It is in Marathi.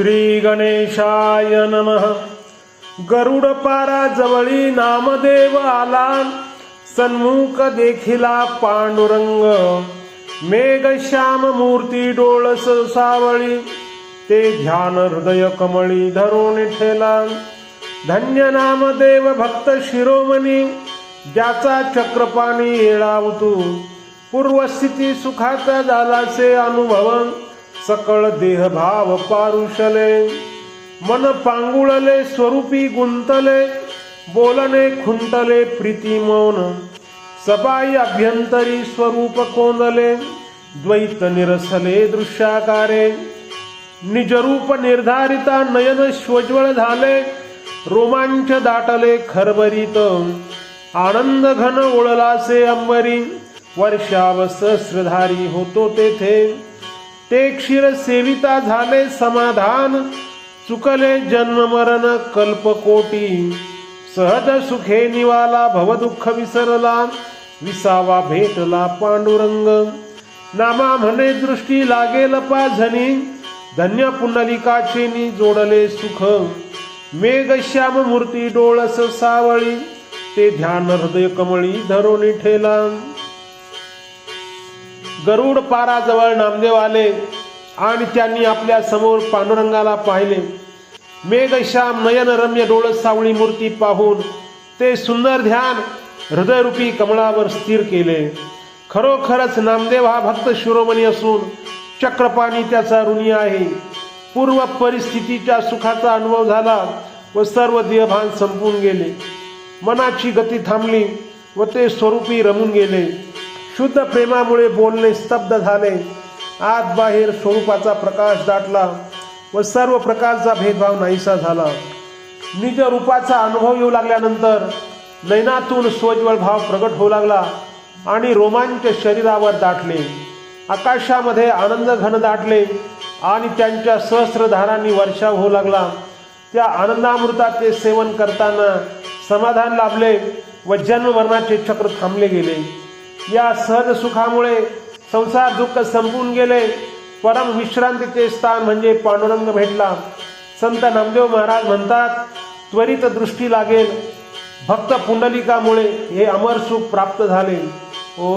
श्री गणेशाय नमः. गरुडपारा जवळी नामदेव आला सन्मुख देखिला पांडुरंग. मेघश्याम मूर्ती डोळस सावळी ते ध्यान हृदय कमळी धरून ठेला धन्य नामदेव भक्त शिरोमणी ज्याचा चक्रपाणी येळावतू. पूर्वस्थिती सुखाचा झालासे अनुभव सकळ देहभाव पारुषले मन पांगुळले स्वरूपी गुंतले बोलणे खुंटले प्रीती मौन सबाई अभ्यंतरी स्वरूप कोंदले द्वैत निरसले दृश्याकारे निजरूप निर्धारिता नयन श्वज्वळ झाले रोमांच दाटले खरबरीत आनंद घन ओळलासे अंबरी वर्षाव सहस्रधारी होतो तेथे. ते क्षीर सेविता झाले समाधान चुकले जन्म मरण कल्पकोटी. सहज सुखे निवाला भवदुःख विसरला विसावा भेटला पांडुरंग. नामा म्हणे दृष्टी लागेल पाझनी धन्य पुंडलिकाचे जोडले सुख. मेघ श्याम मूर्ती डोळस सावळी ते ध्यान हृदय कमळी धरून ठेला. गरुड पाराजवळ नामदेव आले आणि त्यांनी आपल्यासमोर पांडुरंगाला पाहिले. मेघश्याम नयनरम्य डोळस सावळी मूर्ती पाहून ते सुंदर ध्यान हृदयरूपी कमळावर स्थिर केले. खरोखरच नामदेव हा भक्त शिरोमणी असून चक्रपाणी त्याचा ऋणी आहे. पूर्व परिस्थितीच्या सुखाचा अनुभव झाला व सर्व देहभान संपून गेले. मनाची गती थांबली व ते स्वरूपी रमून गेले. शुद्ध प्रेमामुळे बोलणे स्तब्ध झाले. आत बाहेर स्वरूपाचा प्रकाश दाटला व सर्व प्रकारचा भेदभाव नाहीसा झाला. निज रूपाचा अनुभव येऊ लागल्यानंतर नैनातून स्वज्वळ भाव प्रगट होऊ लागला आणि रोमांच शरीरावर दाटले. आकाशामध्ये आनंद घन दाटले आणि त्यांच्या सहस्रधारांनी वर्षाव होऊ लागला. त्या आनंदामृताचे सेवन करताना समाधान लाभले व जन्मवर्णाचे चक्र थांबले गेले. या सहज सुखामुळे संसार दुःख संपून गेले. परम विश्रांतीचे स्थान म्हणजे पांडुरंग भेटला. संत नामदेव महाराज म्हणतात त्वरित दृष्टी लागेल. भक्त पुंडलिकामुळे हे अमर सुख प्राप्त झाले. ओ